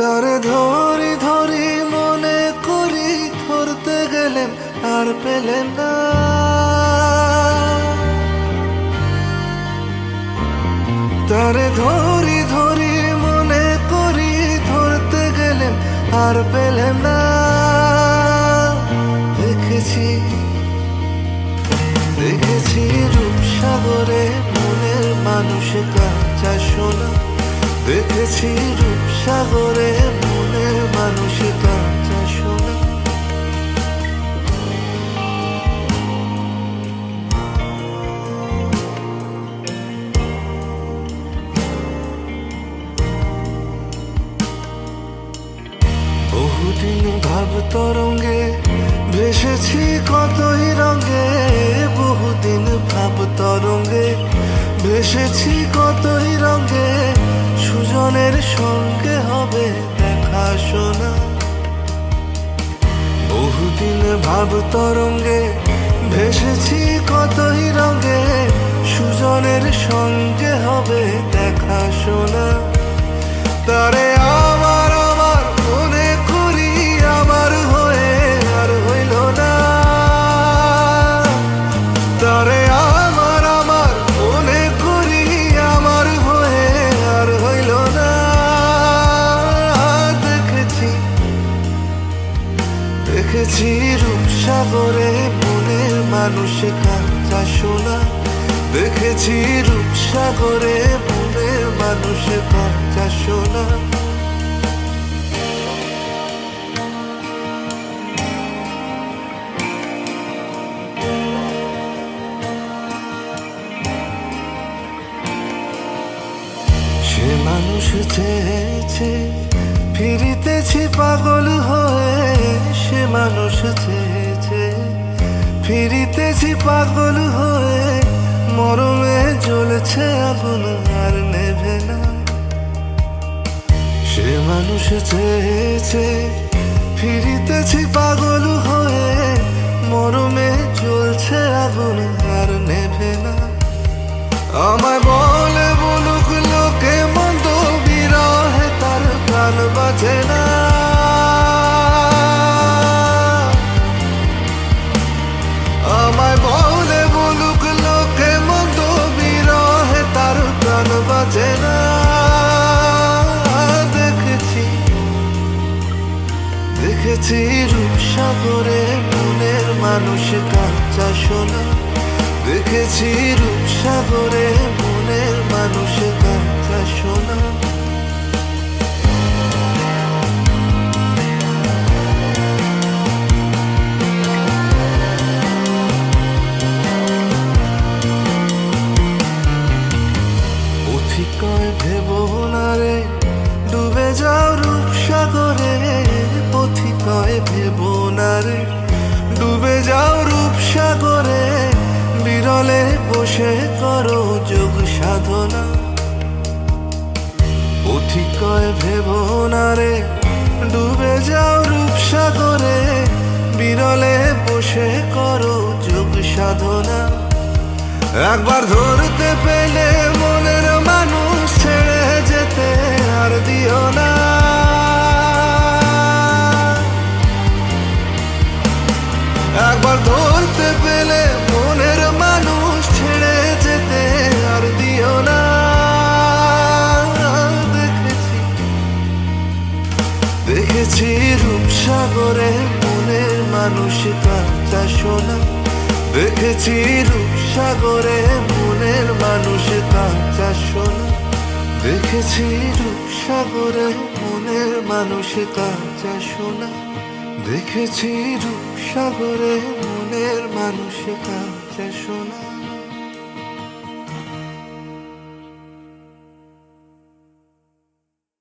তারে ধরি ধরি মনে করি ধরতে গেলেন আর পেলেন না। তার ধরি ধরি মনে করি ধরতে গেলেন আর পেলেন না। দেখেছি দেখেছি রূপসাগরে মনের মানুষ কাঁচা সোনা। দেখেছি রূপসাগরে মনের মানুষ কাঁচা সোনা বহুদিন ভাব তরঙ্গে ভেসেছি কতই রঙে, বহুদিন ভাব তরঙ্গে ভেসেছি হবে দেখা শোনা। বহুদিন ভাব তরঙ্গে ভেসেছি কতই রঙে, সুজনের সঙ্গে হবে দেখা শোনা। তারে আমার দেখেছি রূপসাগরে মনের মানুষ কাঁচা সোনা। দেখেছি রূপসাগরে মনের মানুষ কাঁচা সোনা। সে মানুষ চেয়েছে ফিরিতেছি পাগল হয়ে সে মানুষ চেয়েছে ফিরিতেছি পাগল হয়ে মরমে জ্বলছে আগুন আর নেভে না। সে মানুষ চেয়েছে ফিরিতেছি পাগল দেখেছি রূপসাগরে মনের মানুষ কাঁচা সোনা। দেখেছি রূপসাগরে মনের মানুষ কাঁচা সোনা। ভেব না রে, ডুবে রূপসাগরে পথিকয় ভেব ডুবে যাও রূপসাগরে, বিরলে বসে করো যোগ সাধনা। পথিকয় ভেব না ডুবে যাও রূপসাগরে, বিরলে বসে করো যোগ সাধনা। একবার ধরতে পেলে মনের মানুষ ছেড়ে যেতে আর দিও না। মানুষ কাঁচা সোনা দেখেছি রূপসাগরে মনের মানুষ কাঁচা সোনা দেখেছি রূপসাগরে মনের মানুষ কাঁচা সোনা দেখেছি রূপসাগরে মনের মানুষ কাঁচা সোনা